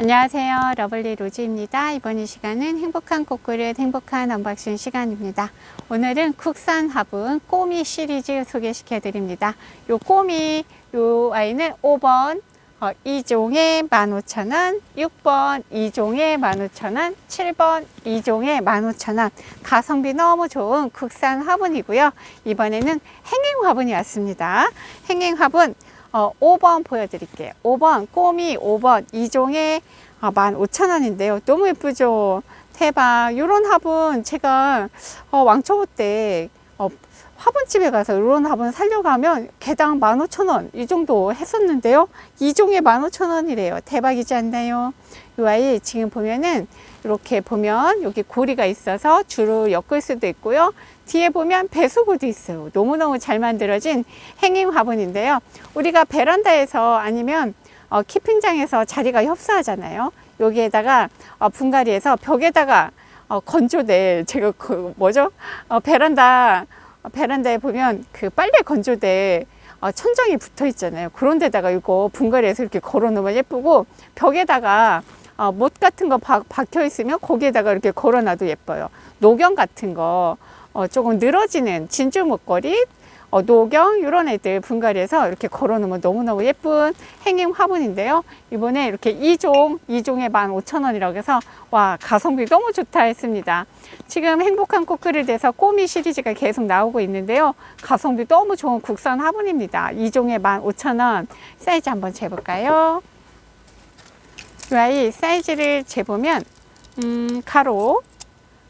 안녕하세요. 러블리 로즈입니다. 이번 이 시간은 행복한 꽃그릇 행복한 언박싱 시간입니다. 오늘은 국산 화분 꼬미 시리즈 소개시켜 드립니다. 요 꼬미 요 아이는 5번 어, 2종에 15,000원, 6번 2종에 15,000원, 7번 2종에 15,000원. 가성비 너무 좋은 국산 화분이고요. 이번에는 행행 화분이 왔습니다. 행행 화분 어, 5번 보여드릴게요. 5번 꼬미 5번 2종에 아, 15,000원인데요. 너무 예쁘죠? 대박. 요런 화분 제가 어, 왕초보 때 어, 화분집에 가서 이런 화분 살려고 하면 개당 15,000원 이 정도 했었는데요. 2종에 15,000원이래요. 대박이지 않나요? 이 아이 지금 보면은 이렇게 보면 여기 고리가 있어서 줄을 엮을 수도 있고요. 뒤에 보면 배수구도 있어요. 너무너무 잘 만들어진 행잉 화분인데요. 우리가 베란다에서 아니면 어, 키핑장에서 자리가 협소하잖아요. 여기에다가 어, 분갈이에서 벽에다가 어, 건조대 제가 그 뭐죠? 어, 베란다 어, 베란다에 보면 그 빨래 건조대 어, 천정이 붙어 있잖아요. 그런 데다가 이거 분갈이에서 이렇게 걸어 놓으면 예쁘고 벽에다가 어, 못 같은 거 박, 박혀 있으면 거기에다가 이렇게 걸어 놔도 예뻐요. 노경 같은 거 어, 조금 늘어지는 진주 목걸이 어, 노경 이런 애들 분갈이에서 이렇게 걸어 놓으면 너무너무 예쁜 행잉 화분인데요. 이번에 이렇게 2종, 2종에 15,000원이라고 해서 와 가성비 너무 좋다 했습니다. 지금 행복한 꽃그릇에서 꼬미 시리즈가 계속 나오고 있는데요. 가성비 너무 좋은 국산 화분입니다. 2종에 15,000원 사이즈 한번 재볼까요? 이 아이 사이즈를 재보면 음, 가로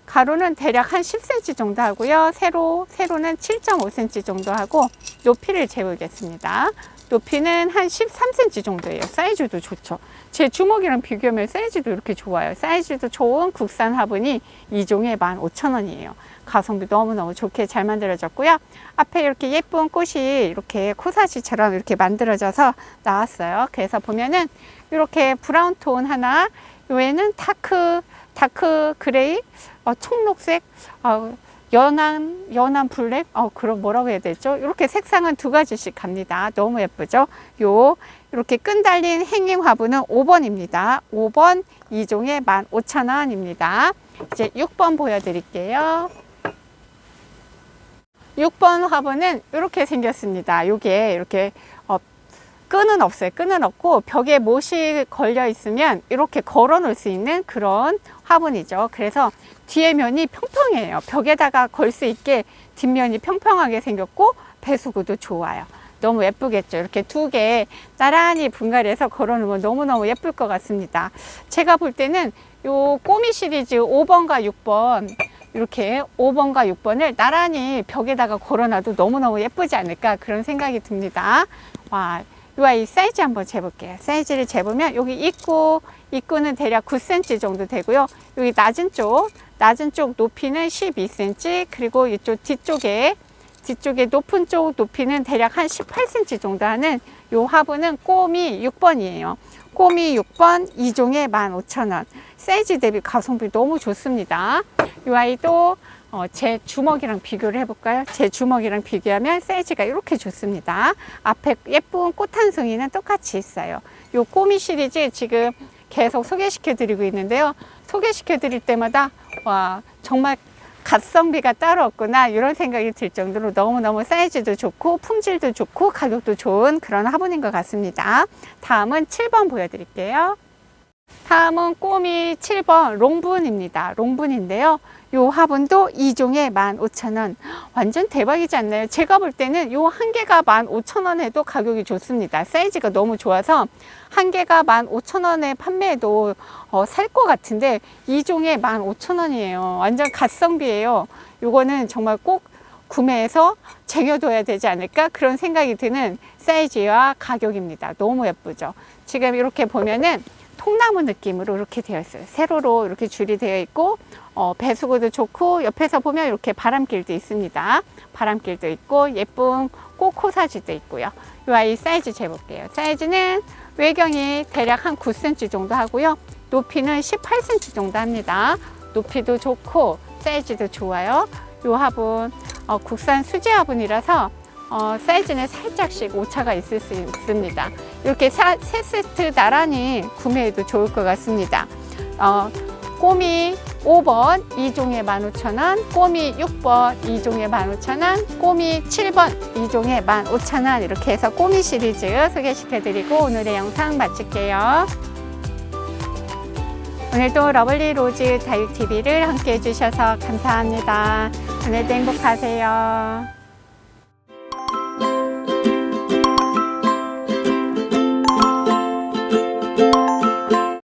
가로는 대략 한 10cm 정도 하고요. 세로, 세로는 7.5cm 정도 하고 높이를 재보겠습니다. 높이는 한 13cm 정도예요. 사이즈도 좋죠. 제 주먹이랑 비교하면 사이즈도 이렇게 좋아요. 사이즈도 좋은 국산 화분이 2종에 15,000원이에요. 가성비 너무너무 좋게 잘 만들어졌고요. 앞에 이렇게 예쁜 꽃이 이렇게 코사지처럼 이렇게 만들어져서 나왔어요. 그래서 보면은 이렇게 브라운 톤 하나, 요에는 다크, 다크 그레이, 어, 청록색, 어, 연한, 연한 블랙, 어, 그럼 뭐라고 해야 되죠? 이렇게 색상은 두 가지씩 갑니다. 너무 예쁘죠? 요, 이렇게 끈 달린 행잉 화분은 5번입니다. 5번 2종에 15,000원입니다. 이제 6번 보여드릴게요. 6번 화분은 이렇게 생겼습니다. 요게 이렇게 어, 끈은 없어요. 끈은 없고 벽에 못이 걸려 있으면 이렇게 걸어 놓을 수 있는 그런 화분이죠. 그래서 뒤에 면이 평평해요. 벽에다가 걸 수 있게 뒷면이 평평하게 생겼고 배수구도 좋아요. 너무 예쁘겠죠. 이렇게 두 개 나란히 분갈이해서 걸어 놓으면 너무너무 예쁠 것 같습니다. 제가 볼 때는 요 꼬미 시리즈 5번과 6번 이렇게 5번과 6번을 나란히 벽에다가 걸어놔도 너무너무 예쁘지 않을까 그런 생각이 듭니다. 와, 이 사이즈 한번 재볼게요. 사이즈를 재보면 여기 입구, 입구는 대략 9cm 정도 되고요. 여기 낮은 쪽, 낮은 쪽 높이는 12cm 그리고 이쪽 뒤쪽에 뒤쪽에 높은 쪽 높이는 대략 한 18cm 정도 하는 요 화분은 꼬미 6번이에요. 꼬미 6번 2종에 15,000원. 사이즈 대비 가성비 너무 좋습니다. 이 아이도 어, 제 주먹이랑 비교를 해볼까요? 제 주먹이랑 비교하면 사이즈가 이렇게 좋습니다. 앞에 예쁜 꽃 한 송이는 똑같이 있어요. 요 꼬미 시리즈 지금 계속 소개시켜 드리고 있는데요. 소개시켜 드릴 때마다 와 정말 갓성비가 따로 없구나 이런 생각이 들 정도로 너무너무 사이즈도 좋고 품질도 좋고 가격도 좋은 그런 화분인 것 같습니다. 다음은 7번 보여드릴게요. 다음은 꼬미 7번 롱분입니다. 롱분인데요. 요 화분도 2종에 15,000원. 완전 대박이지 않나요? 제가 볼 때는 요 한 개가 15,000원 해도 가격이 좋습니다. 사이즈가 너무 좋아서 한 개가 15,000원에 판매해도 어, 살 것 같은데 2종에 15,000원이에요. 완전 갓성비예요. 요거는 정말 꼭 구매해서 쟁여둬야 되지 않을까 그런 생각이 드는 사이즈와 가격입니다. 너무 예쁘죠? 지금 이렇게 보면은 통나무 느낌으로 이렇게 되어 있어요. 세로로 이렇게 줄이 되어 있고 어, 배수구도 좋고 옆에서 보면 이렇게 바람길도 있습니다. 바람길도 있고 예쁜 꽃코사지도 있고요. 이 아이 사이즈 재볼게요. 사이즈는 외경이 대략 한 9cm 정도 하고요. 높이는 18cm 정도 합니다. 높이도 좋고 사이즈도 좋아요. 이 화분 어, 국산 수제 화분이라서 어, 사이즈는 살짝씩 오차가 있을 수 있습니다. 이렇게 사, 세 세트 나란히 구매해도 좋을 것 같습니다. 어, 꼬미 5번 2종에 15,000원, 꼬미 6번 2종에 15,000원, 꼬미 7번 2종에 15,000원 이렇게 해서 꼬미 시리즈 소개시켜드리고 오늘의 영상 마칠게요. 오늘도 러블리 로즈 다육TV를 함께 해주셔서 감사합니다. 오늘도 행복하세요.